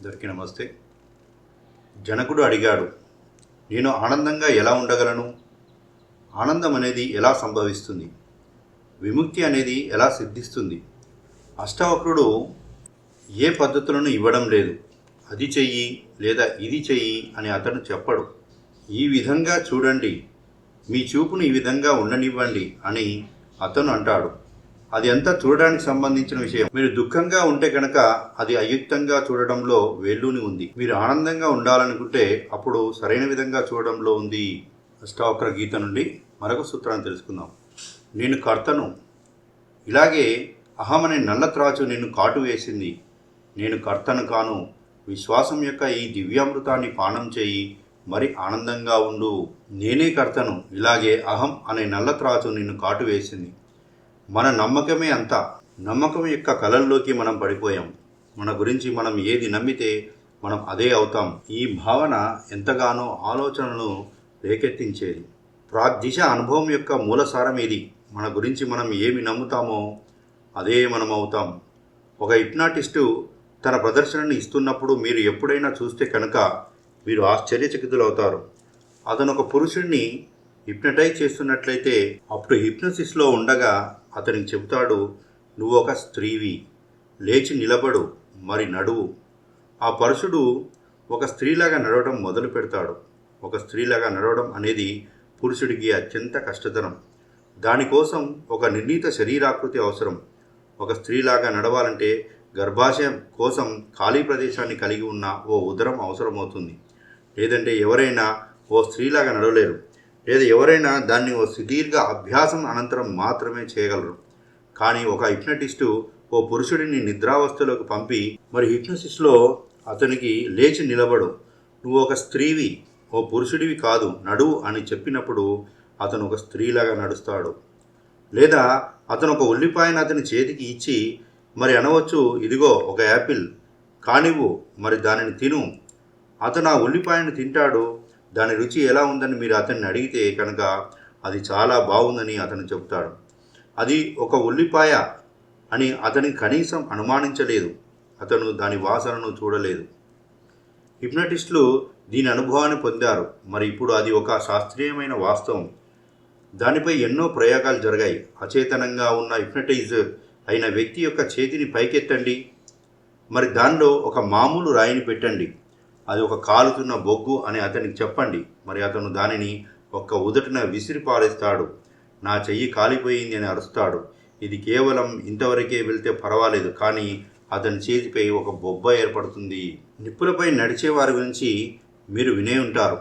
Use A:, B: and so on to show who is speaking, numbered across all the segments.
A: అందరికీ నమస్తే. జనకుడు అడిగాడు నేను ఆనందంగా ఎలా ఉండగలను? ఆనందం అనేది ఎలా సంభవిస్తుంది? విముక్తి అనేది ఎలా సిద్ధిస్తుంది? అష్టవక్రుడు ఏ పద్ధతులను ఇవ్వడం లేదు. అది చెయ్యి లేదా ఇది చెయ్యి అని అతను చెప్పడు. ఈ విధంగా చూడండి. మీ చూపును ఈ విధంగా ఉండనివ్వండి అని అతను అంటాడు. అది అంతా చూడడానికి సంబంధించిన విషయం. మీరు దుఃఖంగా ఉంటే కనుక అది అయుక్తంగా చూడడంలో వేళ్ళూని ఉంది. మీరు ఆనందంగా ఉండాలనుకుంటే అప్పుడు సరైన విధంగా చూడడంలో ఉంది. అష్టావక్ర గీత నుండి మరొక సూత్రాన్ని తెలుసుకుందాం. నేను కర్తను. ఇలాగే అహం అనే నల్ల త్రాచు నిన్ను కాటు వేసింది. నేను కర్తను కాను. విశ్వాసం యొక్క ఈ దివ్యామృతాన్ని పానం చేయి. మరి ఆనందంగా ఉండు. నేనే కర్తను. ఇలాగే అహం అనే నల్ల త్రాచు నిన్ను కాటు వేసింది. మన నమ్మకమే అంత. నమ్మకం యొక్క కలల్లోకి మనం పడిపోయాం. మన గురించి మనం ఏది నమ్మితే మనం అదే అవుతాం. ఈ భావన ఎంతగానో ఆలోచనలను రేకెత్తించేది. ప్రాగ్దిశ అనుభవం యొక్క మూలసారం ఇది మన గురించి మనం ఏమి నమ్ముతామో అదే మనం అవుతాం. ఒక హిప్నాటిస్టు తన ప్రదర్శనని ఇస్తున్నప్పుడు మీరు ఎప్పుడైనా చూస్తే కనుక మీరు ఆశ్చర్యచకితులవుతారు. అతను ఒక పురుషుణ్ణి హిప్నటైజ్ చేస్తున్నట్లయితే అప్పుడు హిప్నసిస్లో ఉండగా అతనికి చెబుతాడు నువ్వు ఒక స్త్రీవి లేచి నిలబడు మరి నడువు. ఆ పరుషుడు ఒక స్త్రీలాగా నడవడం మొదలు పెడతాడు. ఒక స్త్రీలాగా నడవడం అనేది పురుషుడికి అత్యంత కష్టతరం. దానికోసం ఒక నిర్ణీత శరీరాకృతి అవసరం. ఒక స్త్రీలాగా నడవాలంటే గర్భాశయం కోసం ఖాళీ ప్రదేశాన్ని కలిగి ఉన్న ఓ ఉదరం అవసరమవుతుంది. లేదంటే ఎవరైనా ఓ స్త్రీలాగా నడవలేరు. లేదా ఎవరైనా దాన్ని ఓ సుదీర్ఘ అభ్యాసం అనంతరం మాత్రమే చేయగలరు. కానీ ఒక హిప్నటిస్టు ఓ పురుషుడిని నిద్రావస్థలోకి పంపి మరి హిప్నసిస్లో అతనికి లేచి నిలబడు. నువ్వు ఒక స్త్రీవి ఓ పురుషుడివి కాదు నడువు అని చెప్పినప్పుడు అతను ఒక స్త్రీలాగా నడుస్తాడు. లేదా అతను ఒక ఉల్లిపాయను అతని చేతికి ఇచ్చి మరి అనవచ్చు ఇదిగో ఒక యాపిల్ కానివ్వు మరి దానిని తిను. అతను ఆ ఉల్లిపాయను తింటాడు దాని రుచి ఎలా ఉందని మీరు అతన్ని అడిగితే కనుక అది చాలా బాగుందని అతను చెబుతాడు అది ఒక ఉల్లిపాయ అని అతని కనీసం అనుమానించలేదు. అతను దాని వాసనను చూడలేదు. హిప్నటిస్టులు దీని అనుభవాన్ని పొందారు. మరి ఇప్పుడు అది ఒక శాస్త్రీయమైన వాస్తవం. దానిపై ఎన్నో ప్రయోగాలు జరిగాయి. అచేతనంగా ఉన్న హిప్నటైజ్ అయిన వ్యక్తి యొక్క చేతిని పైకెత్తండి. మరి దానిలో ఒక మామూలు రాయిని పెట్టండి. అది ఒక కాలుతున్న బొగ్గు అని అతనికి చెప్పండి. మరి అతను దానిని ఒక్క ఉదటిన విసిరి పారేస్తాడు. నా చెయ్యి కాలిపోయింది అని అరుస్తాడు. ఇది కేవలం ఇంతవరకే వెళ్తే పర్వాలేదు కానీ అతని చేతిపై ఒక బొబ్బ ఏర్పడుతుంది. నిప్పులపై నడిచే వారి గురించి మీరు వినే ఉంటారు.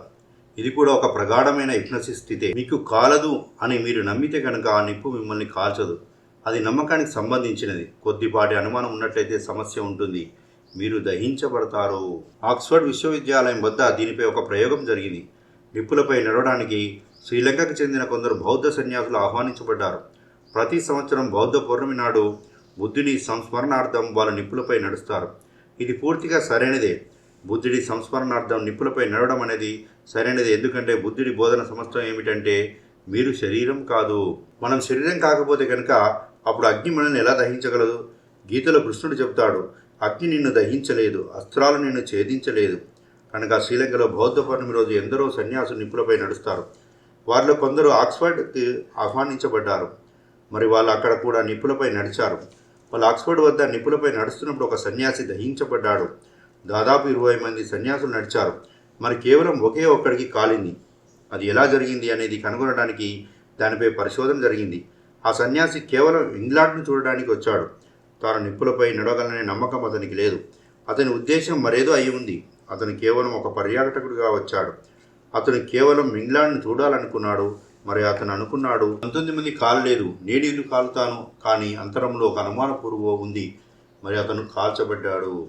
A: ఇది కూడా ఒక ప్రగాఢమైన హిప్నసిస్ స్థితే. మీకు కాలదు అని మీరు నమ్మితే కనుక ఆ నిప్పు మిమ్మల్ని కాల్చదు. అది నమ్మకానికి సంబంధించినది. కొద్దిపాటి అనుమానం ఉన్నట్లయితే సమస్య ఉంటుంది. మీరు దహించబడతారు. ఆక్స్ఫర్డ్ విశ్వవిద్యాలయం వద్ద దీనిపై ఒక ప్రయోగం జరిగింది. నిప్పులపై నడవడానికి శ్రీలంకకు చెందిన కొందరు బౌద్ధ సన్యాసులు ఆహ్వానించబడ్డారు. ప్రతి సంవత్సరం బౌద్ధ పౌర్ణమి నాడు బుద్ధుడి సంస్మరణార్థం వాళ్ళ నిప్పులపై నడుస్తారు. ఇది పూర్తిగా సరైనదే. బుద్ధుడి సంస్మరణార్థం నిప్పులపై నడవడం అనేది సరైనది. ఎందుకంటే బుద్ధుడి బోధన సమస్తం ఏమిటంటే మీరు శరీరం కాదు. మనం శరీరం కాకపోతే కనుక అప్పుడు అగ్ని మనల్ని ఎలా దహించగలదు? గీతలో కృష్ణుడు చెబుతాడు అగ్ని నిన్ను దహించలేదు అస్త్రాలు నిన్ను ఛేదించలేదు. కనుక శ్రీలంకలో బౌద్ధ పౌర్ణమి రోజు ఎందరో సన్యాసులు నిప్పులపై నడుస్తారు. వారిలో కొందరు ఆక్స్ఫర్డ్కి ఆహ్వానించబడ్డారు. మరి వాళ్ళు అక్కడ కూడా నిప్పులపై నడిచారు. వాళ్ళు ఆక్స్ఫర్డ్ వద్ద నిప్పులపై నడుస్తున్నప్పుడు ఒక సన్యాసి దహించబడ్డాడు. దాదాపు ఇరవై మంది సన్యాసులు నడిచారు. మరి కేవలం ఒకే ఒక్కడికి కాలింది. అది ఎలా జరిగింది అనేది కనుగొనడానికి దానిపై పరిశోధన జరిగింది. ఆ సన్యాసి కేవలం ఇంగ్లాండ్ను చూడడానికి వచ్చాడు. తాను నిప్పులపై నడవగలనే నమ్మకం అతనికి లేదు. అతని ఉద్దేశం మరేదో అయి ఉంది. అతను కేవలం ఒక పర్యాటకుడిగా వచ్చాడు. అతను కేవలం ఇంగ్లాండ్ను చూడాలనుకున్నాడు. మరి అతను అనుకున్నాడు పంతొమ్మిది మంది కాలలేదు నేడీలు ఇల్లు కాలుతాను? కానీ అంతరంలో ఒక అనుమానపూర్వ ఉంది. మరి అతను కాల్చబడ్డాడు.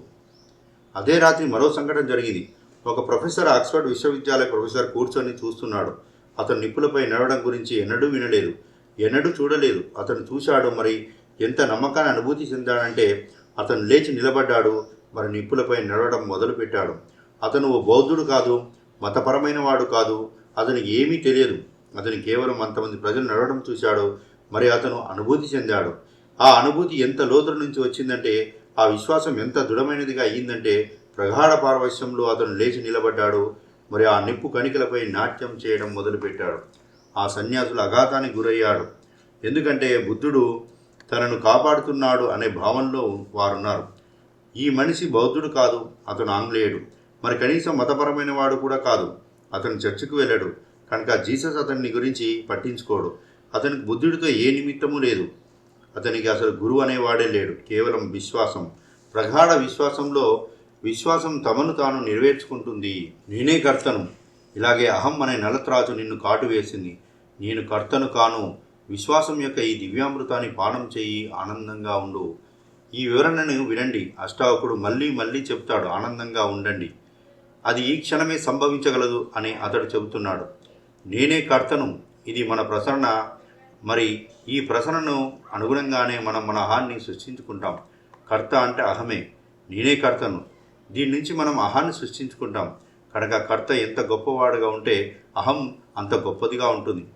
A: అదే రాత్రి మరో సంఘటన జరిగింది. ఒక ప్రొఫెసర్ ఆక్స్ఫర్డ్ విశ్వవిద్యాలయ ప్రొఫెసర్ కూర్చొని చూస్తున్నాడు. అతను నిప్పులపై నడవడం గురించి ఎన్నడూ వినలేదు. ఎన్నడూ చూడలేదు. అతను చూశాడు మరి ఎంత నమ్మకాన్ని అనుభూతి చెందాడంటే అతను లేచి నిలబడ్డాడు మరి నిప్పులపై నడవడం మొదలుపెట్టాడు. అతను ఓ బౌద్ధుడు కాదు మతపరమైన వాడు కాదు అతనికి ఏమీ తెలియదు. అతను కేవలం అంతమంది ప్రజలు నడవడం చూశాడు మరి అతను అనుభూతి చెందాడు. ఆ అనుభూతి ఎంత లోతుల నుంచి వచ్చిందంటే ఆ విశ్వాసం ఎంత దృఢమైనదిగా అయ్యిందంటే ప్రగాఢ పారవశ్యంలో అతను లేచి నిలబడ్డాడు మరి ఆ నిప్పు కణికలపై నాట్యం చేయడం మొదలుపెట్టాడు. ఆ సన్యాసులు అఘాతానికి గురయ్యాడు ఎందుకంటే బుద్ధుడు తనను కాపాడుతున్నాడు అనే భావనలో వారున్నారు. ఈ మనిషి బౌద్ధుడు కాదు అతను ఆంగ్లేయుడు. మరి కనీసం మతపరమైన వాడు కూడా కాదు. అతను చర్చికి వెళ్ళాడు. కనుక జీసస్ అతన్ని గురించి పట్టించుకోడు. అతనికి బుద్ధుడితో ఏ నిమిత్తము లేదు. అతనికి అసలు గురువు అనేవాడే లేడు. కేవలం విశ్వాసం. ప్రగాఢ విశ్వాసంలో విశ్వాసం తమను తాను నెరవేర్చుకుంటుంది. నేనే కర్తను. ఇలాగే అహం అనే నలత్రాజు నిన్ను కాటు వేసింది. నేను కర్తను కాను. విశ్వాసం యొక్క ఈ దివ్యామృతాన్ని పానం చేయి ఆనందంగా ఉండు. ఈ వివరణను వినండి. అష్టావకుడు మళ్ళీ మళ్ళీ చెప్తాడు ఆనందంగా ఉండండి. అది ఈ క్షణమే సంభవించగలదు అని అతడు చెబుతున్నాడు. నేనే కర్తను. ఇది మన ప్రసరణ. మరి ఈ ప్రసరణను అనుగుణంగానే మనం మన అహాన్ని సృష్టించుకుంటాం. కర్త అంటే అహమే. నేనే కర్తను. దీని నుంచి మనం అహాన్ని సృష్టించుకుంటాం. కనుక కర్త ఎంత గొప్పవాడుగా ఉంటే అహం అంత గొప్పదిగా ఉంటుంది.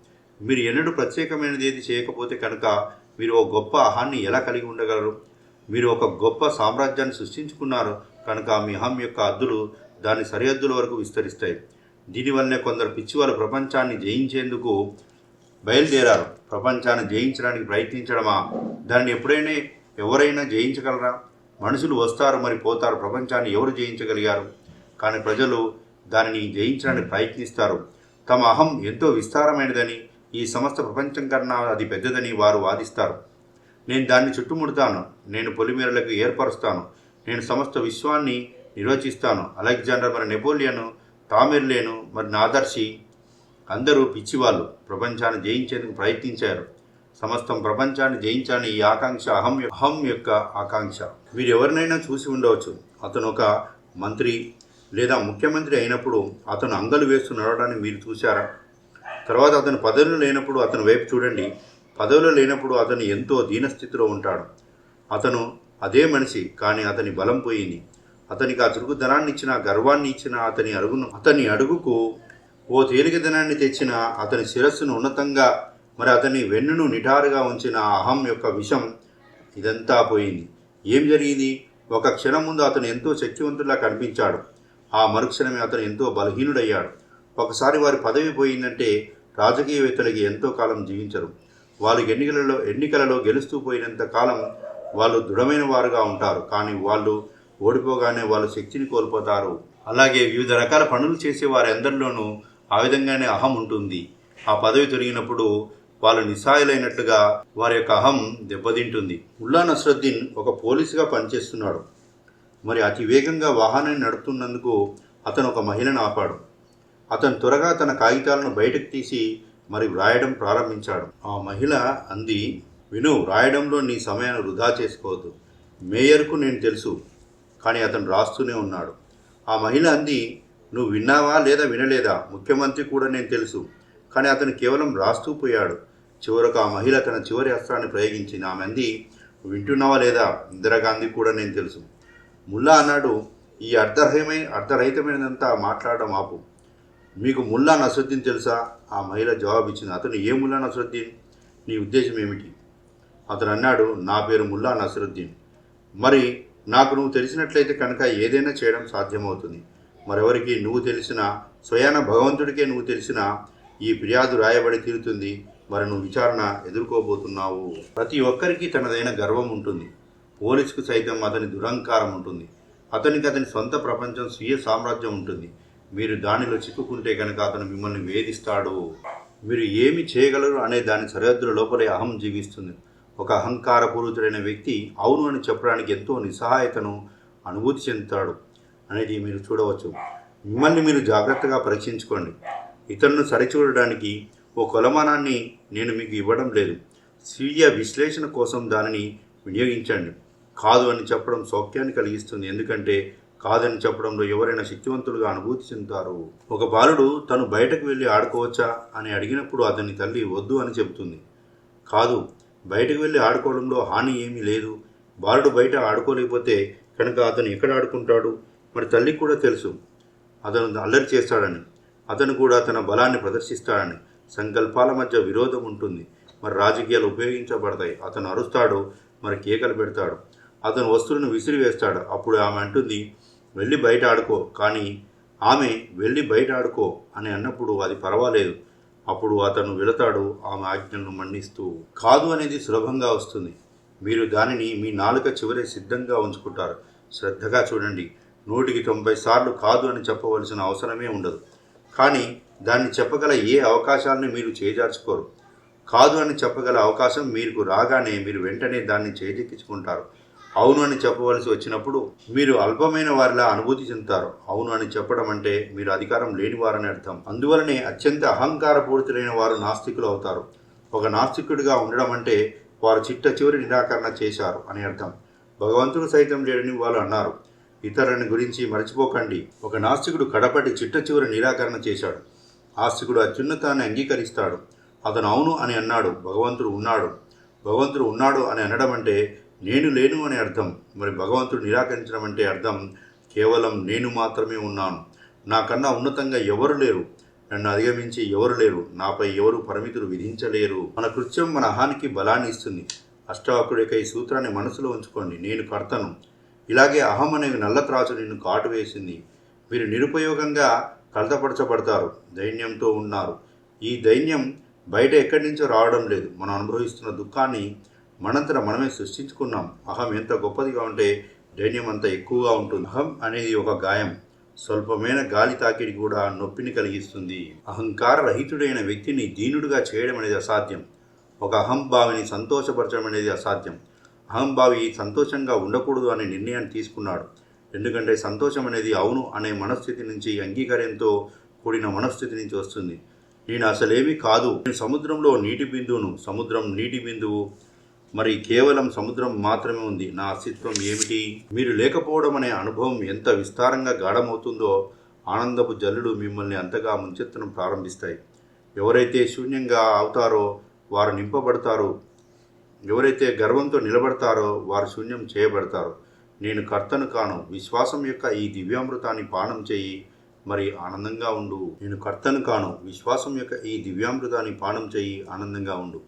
A: మీరు ఎన్నడూ ప్రత్యేకమైనది ఏది చేయకపోతే కనుక మీరు ఒక గొప్ప అహాన్ని ఎలా కలిగి ఉండగలరు? మీరు ఒక గొప్ప సామ్రాజ్యాన్ని సృష్టించుకున్నారు కనుక మీ అహం యొక్క అద్దులు దాని సరిహద్దుల వరకు విస్తరిస్తాయి. దీనివల్లనే కొందరు పిచ్చివారు ప్రపంచాన్ని జయించేందుకు బయలుదేరారు. ప్రపంచాన్ని జయించడానికి ప్రయత్నించడమా? దాన్ని ఎప్పుడైనా ఎవరైనా జయించగలరా? మనుషులు వస్తారు మరి పోతారు. ప్రపంచాన్ని ఎవరు జయించగలిగారు? కానీ ప్రజలు దానిని జయించడానికి ప్రయత్నిస్తారు. తమ అహం ఎంతో విస్తారమైనదని ఈ సంస్థ ప్రపంచం కన్నా అది పెద్దదని వారు వాదిస్తారు. నేను దాన్ని చుట్టుముడతాను. నేను పొలిమేరలకు ఏర్పరుస్తాను. నేను సమస్త విశ్వాన్ని నిర్వచిస్తాను. అలెగ్జాండర్ మరి నెపోలియన్ తామెర్లేను మరి నాదర్శి అందరూ పిచ్చివాళ్ళు. ప్రపంచాన్ని జయించేందుకు ప్రయత్నించారు. సమస్తం ప్రపంచాన్ని జయించాలని ఈ ఆకాంక్ష అహం అహం యొక్క ఆకాంక్ష. మీరు ఎవరినైనా చూసి ఉండవచ్చు. అతను ఒక మంత్రి లేదా ముఖ్యమంత్రి అయినప్పుడు అతను అంగలు వేస్తూ నడవడాన్ని మీరు చూశారా? తర్వాత అతను పదవులు లేనప్పుడు అతని వైపు చూడండి. పదవులు లేనప్పుడు అతను ఎంతో దీనస్థితిలో ఉంటాడు. అతను అదే మనిషి కానీ అతని బలం పోయింది. అతనికి ఆ చురుకుదనాన్ని ఇచ్చిన గర్వాన్ని ఇచ్చిన అతని అడుగును అతని అడుగుకు ఓ తేలికదనాన్ని తెచ్చిన అతని శిరస్సును ఉన్నతంగా మరి అతని వెన్నును నిటారుగా ఉంచిన అహం యొక్క విషం ఇదంతా పోయింది. ఏం జరిగింది? ఒక క్షణం ముందు అతను ఎంతో శక్తివంతులా కనిపించాడు. ఆ మరుక్షణమే అతను ఎంతో బలహీనుడయ్యాడు. ఒకసారి వారి పదవి పోయిందంటే రాజకీయవేత్తలకి ఎంతో కాలం జీవించరు. వాళ్ళు ఎన్నికలలో ఎన్నికలలో గెలుస్తూ పోయినంత కాలం వాళ్ళు దృఢమైన వారుగా ఉంటారు. కానీ వాళ్ళు ఓడిపోగానే వాళ్ళు శక్తిని కోల్పోతారు. అలాగే వివిధ రకాల పనులు చేసే వారి అందరిలోనూ ఆ విధంగానే అహం ఉంటుంది. ఆ పదవి తొలగినప్పుడు వాళ్ళు నిస్సాయులైనట్లుగా వారి యొక్క అహం దెబ్బతింటుంది. ఉల్లా నస్రుద్దీన్ ఒక పోలీసుగా పనిచేస్తున్నాడు. మరి అతి వేగంగా వాహనాన్ని నడుపుతున్నందుకు అతను ఒక మహిళను ఆపాడు. అతను త్వరగా తన కాగితాలను బయటకు తీసి మరి వ్రాయడం ప్రారంభించాడు. ఆ మహిళ అంది విను వ్రాయడంలో నీ సమయాన్ని వృధా చేసుకోవద్దు. మేయర్కు నేను తెలుసు. కానీ అతను రాస్తూనే ఉన్నాడు. ఆ మహిళ అంది నువ్వు విన్నావా లేదా వినలేదా? ముఖ్యమంత్రి కూడా నేను తెలుసు. కానీ అతను కేవలం రాస్తూ పోయాడు. చివరకు ఆ మహిళ తన చివరి అస్త్రాన్ని ప్రయోగించింది. ఆమె అంది వింటున్నావా లేదా? ఇందిరాగాంధీ కూడా నేను తెలుసు. ముల్లా అన్నాడు ఈ అర్ధరహితమైన అర్ధరహితమైనదంతా మాట్లాడడం ఆపు. మీకు ముల్లా నసరుద్దీన్ తెలుసా? ఆ మహిళ జవాబిచ్చింది అతను ఏ ముల్లా నసరుద్దీన్? నీ ఉద్దేశం ఏమిటి? అతను అన్నాడు నా పేరు ముల్లా నసరుద్దీన్. మరి నాకు నువ్వు తెలిసినట్లయితే కనుక ఏదైనా చేయడం సాధ్యమవుతుంది. మరెవరికి నువ్వు తెలిసిన స్వయాన భగవంతుడికే నువ్వు తెలిసిన ఈ ఫిర్యాదు రాయబడి తీరుతుంది. మరి నువ్వు విచారణ ఎదుర్కోబోతున్నావు. ప్రతి ఒక్కరికి తనదైన గర్వం ఉంటుంది. పోలీసుకు సైతం అతని దురహంకారం ఉంటుంది. అతనికి అతని సొంత ప్రపంచం స్వీయ సామ్రాజ్యం ఉంటుంది. మీరు దానిలో చిక్కుకుంటే కనుక అతను మిమ్మల్ని వేధిస్తాడు. మీరు ఏమి చేయగలరు అనే దాని సరిహద్దుల లోపలే అహం జీవిస్తుంది. ఒక అహంకారపూరితుడైన వ్యక్తి అవును అని చెప్పడానికి ఎంతో నిస్సహాయతను అనుభూతి చెందుతాడు అనేది మీరు చూడవచ్చు. మిమ్మల్ని మీరు జాగ్రత్తగా పరీక్షించుకోండి. ఇతరులను సరిచూడడానికి ఓ కొలమానాన్ని నేను మీకు ఇవ్వడం లేదు. స్వీయ విశ్లేషణ కోసం దానిని వినియోగించండి. కాదు అని చెప్పడం సౌఖ్యాన్ని కలిగిస్తుంది. ఎందుకంటే కాదని చెప్పడంలో ఎవరైనా శక్తివంతులుగా అనుభూతి చెందుతారు? ఒక బాలుడు తను బయటకు వెళ్ళి ఆడుకోవచ్చా అని అడిగినప్పుడు అతని తల్లి వద్దు అని చెబుతుంది. కాదు బయటకు వెళ్ళి ఆడుకోవడంలో హాని ఏమీ లేదు. బాలుడు బయట ఆడుకోలేకపోతే కనుక అతను ఎక్కడ ఆడుకుంటాడు? మరి తల్లికి కూడా తెలుసు. అతను అల్లరి చేస్తాడని అతను కూడా తన బలాన్ని ప్రదర్శిస్తాడని సంకల్పాల మధ్య విరోధం ఉంటుంది. మరి రాజకీయాలు ఉపయోగించబడతాయి. అతను అరుస్తాడు మరి కేకలు పెడతాడు. అతను వస్తువులను విసిరివేస్తాడు. అప్పుడు ఆమె అంటుంది వెళ్ళి బయట ఆడుకో. కానీ ఆమె వెళ్ళి బయట ఆడుకో అని అన్నప్పుడు అది పర్వాలేదు. అప్పుడు అతను వెళతాడు ఆమె ఆజ్ఞలను మన్నిస్తూ. కాదు అనేది సులభంగా వస్తుంది. మీరు దానిని మీ నాలుక చివరే సిద్ధంగా ఉంచుకుంటారు. శ్రద్ధగా చూడండి. నూటికి తొంభై సార్లు కాదు అని చెప్పవలసిన అవసరమే ఉండదు. కానీ దాన్ని చెప్పగల ఏ అవకాశాలను మీరు చేజార్చుకోరు. కాదు అని చెప్పగల అవకాశం మీకు రాగానే మీరు వెంటనే దాన్ని చేజెక్కించుకుంటారు. అవును అని చెప్పవలసి వచ్చినప్పుడు మీరు అల్పమైన వారిలా అనుభూతి చెందుతారు. అవును అని చెప్పడం అంటే మీరు అధికారం లేని వారని అర్థం. అందువలనే అత్యంత అహంకారపూరితులైన వారు నాస్తికులు అవుతారు. ఒక నాస్తికుడిగా ఉండడం అంటే వారు చిట్ట చివరి నిరాకరణ చేశారు అని అర్థం. భగవంతుడు సైతం లేడని వాళ్ళు అన్నారు. ఇతరులని గురించి మర్చిపోకండి. ఒక నాస్తికుడు కడపటి చిట్ట చివరి నిరాకరణ చేశాడు. ఆస్తికుడు అత్యున్నతాన్ని అంగీకరిస్తాడు. అతను అవును అని అన్నాడు. భగవంతుడు ఉన్నాడు. భగవంతుడు ఉన్నాడు అని అనడం అంటే నేను లేను అని అర్థం. మరి భగవంతుడు నిరాకరించడం అంటే అర్థం. కేవలం నేను మాత్రమే ఉన్నాను. నాకన్నా ఉన్నతంగా ఎవరు లేరు? నన్ను అధిగమించి ఎవరు లేరు? నాపై ఎవరు పరిమితులు విధించలేరు? మన కృత్యం మన అహానికి బలాన్ని ఇస్తుంది. అష్టావకుడి యొక్క ఈ సూత్రాన్ని మనసులో ఉంచుకోండి. నేను కర్తను. ఇలాగే అహం అనే నల్ల త్రాచు నిన్ను కాటు వేసింది. మీరు నిరుపయోగంగా కలతపరచబడతారు. దైన్యంతో ఉన్నారు. ఈ దైన్యం బయట ఎక్కడి నుంచో రావడం లేదు. మనం అనుభవిస్తున్న దుఃఖాన్ని మనంతట మనమే సృష్టించుకున్నాం. అహం ఎంత గొప్పదిగా ఉంటే దైన్యం అంత ఎక్కువగా ఉంటుంది. అహం అనేది ఒక గాయం. స్వల్పమైన గాలి తాకిడి కూడా నొప్పిని కలిగిస్తుంది. అహంకార రహితుడైన వ్యక్తిని దీనుడుగా చేయడం అనేది అసాధ్యం. ఒక అహంభావిని సంతోషపరచడం అనేది అసాధ్యం. అహంభావి సంతోషంగా ఉండకూడదు అనే నిర్ణయాన్ని తీసుకున్నాడు. ఎందుకంటే సంతోషం అనేది అవును అనే మనస్థితి నుంచి అంగీకారంతో కూడిన మనస్థితి నుంచి వస్తుంది. నేను అసలేమీ కాదు. నేను సముద్రంలో నీటి బిందువును సముద్రం నీటి బిందువు మరి కేవలం సముద్రం మాత్రమే ఉంది. నా అస్తిత్వం ఏమిటి? మీరు లేకపోవడం అనే అనుభవం ఎంత విస్తారంగా గాఢమవుతుందో ఆనందపు జల్లుడు మిమ్మల్ని అంతగా ముంచెత్తడం ప్రారంభిస్తాయి. ఎవరైతే శూన్యంగా అవుతారో వారు నింపబడతారు. ఎవరైతే గర్వంతో నిలబడతారో వారు శూన్యం చేయబడతారు. నేను కర్తను కాను. విశ్వాసం యొక్క ఈ దివ్యామృతాన్ని పానం చేయి మరి ఆనందంగా ఉండు. నేను కర్తను కాను. విశ్వాసం యొక్క ఈ దివ్యామృతాన్ని పానం చేయి ఆనందంగా ఉండు.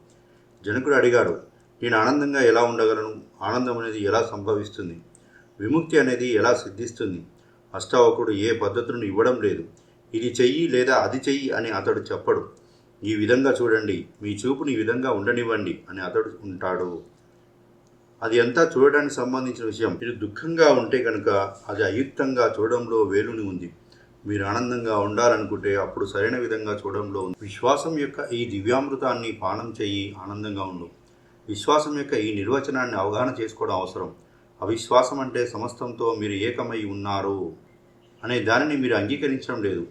A: జనకుడు అడిగాడు నేను ఆనందంగా ఎలా ఉండగలను? ఆనందం అనేది ఎలా సంభవిస్తుంది? విముక్తి అనేది ఎలా సిద్ధిస్తుంది? అష్టావకుడు ఏ పద్ధతులను ఇవ్వడం లేదు. ఇది చెయ్యి లేదా అది చెయ్యి అని అతడు చెప్పడు. ఈ విధంగా చూడండి. మీ చూపుని ఈ విధంగా ఉండనివ్వండి అని అతడు ఉంటాడు. అది అంతా చూడడానికి సంబంధించిన విషయం. మీరు దుఃఖంగా ఉంటే కనుక అది అయుక్తంగా చూడడంలో వేలుని ఉంది. మీరు ఆనందంగా ఉండాలనుకుంటే అప్పుడు సరైన విధంగా చూడడంలో ఉంది. విశ్వాసం యొక్క ఈ దివ్యామృతాన్ని పానం చెయ్యి ఆనందంగా ఉండు. విశ్వాసం యొక్క ఈ నిర్వచనాన్ని అవగాహన చేసుకోవడం అవసరం. అవిశ్వాసం అంటే సమస్తంతో మీరు ఏకమై ఉన్నారు అనే దానిని మీరు అంగీకరించడం లేదు.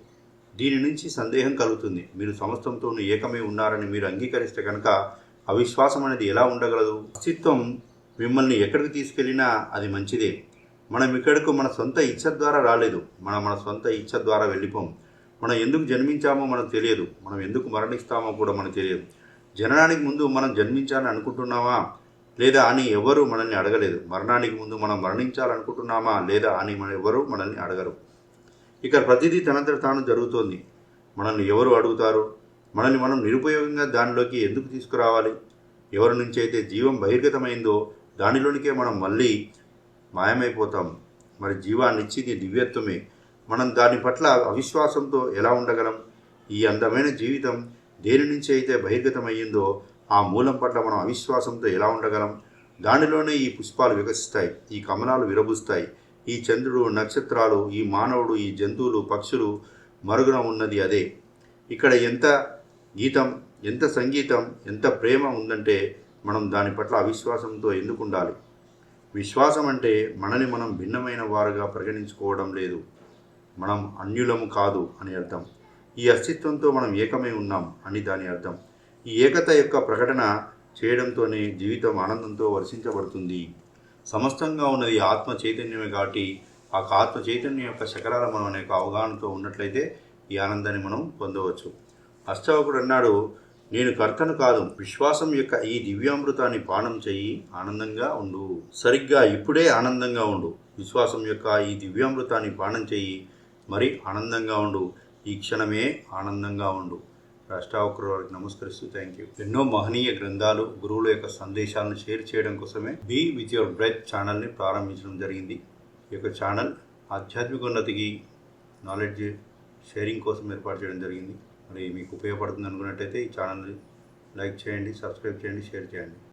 A: దీని నుంచి సందేహం కలుగుతుంది. మీరు సమస్తంతో ఏకమై ఉన్నారని మీరు అంగీకరిస్తే కనుక అవిశ్వాసం అనేది ఎలా ఉండగలదు? అస్తిత్వం మిమ్మల్ని ఎక్కడికి తీసుకెళ్ళినా అది మంచిదే. మనం ఇక్కడకు మన సొంత ఇచ్చ ద్వారా రాలేదు. మనం మన సొంత ఇచ్ఛ ద్వారా వెళ్ళిపోం. మనం ఎందుకు జన్మించామో మనకు తెలియదు. మనం ఎందుకు మరణిస్తామో కూడా మనకు తెలియదు. జననానికి ముందు మనం జన్మించాలని అనుకుంటున్నామా? లేదా అని ఎవరు మనల్ని అడగలేదు. మరణానికి ముందు మనం మరణించాలనుకుంటున్నామా? లేదా అని మన ఎవరు మనల్ని అడగరు. ఇక ప్రతిదీ తనంతట తాను జరుగుతోంది. మనల్ని ఎవరు అడుగుతారు? మనల్ని మనం నిరుపయోగంగా దానిలోకి ఎందుకు తీసుకురావాలి? ఎవరి నుంచి అయితే జీవం బహిర్గతమైందో దానిలోనికే మనం మళ్ళీ మాయమైపోతాం. మరి జీవాన్ని ఇచ్చింది దివ్యత్వమే. మనం దాని పట్ల అవిశ్వాసంతో ఎలా ఉండగలం? ఈ అందమైన జీవితం దేని నుంచి అయితే బహిర్గతమయ్యిందో ఆ మూలం పట్ల మనం అవిశ్వాసంతో ఎలా ఉండగలం? దానిలోనే ఈ పుష్పాలు వికసిస్తాయి ఈ కమలాలు విరబుస్తాయి. ఈ చంద్రుడు నక్షత్రాలు ఈ మానవుడు ఈ జంతువులు పక్షులు మరుగున ఉన్నది అదే. ఇక్కడ ఎంత గీతం ఎంత సంగీతం ఎంత ప్రేమ ఉందంటే మనం దాని పట్ల అవిశ్వాసంతో ఎందుకు ఉండాలి విశ్వాసం అంటే మనని మనం భిన్నమైన వారుగా పరిగణించుకోవడం లేదు. మనం అన్యులము కాదు అని అర్థం. ఈ అస్తిత్వంతో మనం ఏకమై ఉన్నాం అని దాని అర్థం. ఈ ఏకత యొక్క ప్రకటన చేయడంతోనే జీవితం ఆనందంతో వర్షించబడుతుంది సమస్తంగా ఉన్నది ఆత్మ చైతన్యమే కాబట్టి ఆ ఆత్మ చైతన్యం యొక్క శకరాల మనం అనే అవగాహనతో ఉన్నట్లయితే ఈ ఆనందాన్ని మనం పొందవచ్చు. అష్టావకుడు అన్నాడు నేను కర్తను కాదు విశ్వాసం యొక్క ఈ దివ్యామృతాన్ని పానం చెయ్యి ఆనందంగా ఉండు. సరిగ్గా ఇప్పుడే ఆనందంగా ఉండు. విశ్వాసం యొక్క ఈ దివ్యామృతాన్ని పానం చెయ్యి మరి ఆనందంగా ఉండు. ఈ క్షణమే ఆనందంగా ఉండు. రాష్ట్రావకరు వారికి నమస్కరిస్తూ థ్యాంక్ యూ ఎన్నో మహనీయ గ్రంథాలు గురువుల యొక్క సందేశాలను షేర్ చేయడం కోసమే బీ విత్ యువర్ బ్రెత్ ఛానల్ని ప్రారంభించడం జరిగింది. ఈ యొక్క ఛానల్ ఆధ్యాత్మిక ఉన్నతికి నాలెడ్జ్ షేరింగ్ కోసం ఏర్పాటు చేయడం జరిగింది. మరి మీకు ఉపయోగపడుతుంది అనుకున్నట్టయితే ఈ ఛానల్ లైక్ చేయండి సబ్స్క్రైబ్ చేయండి షేర్ చేయండి.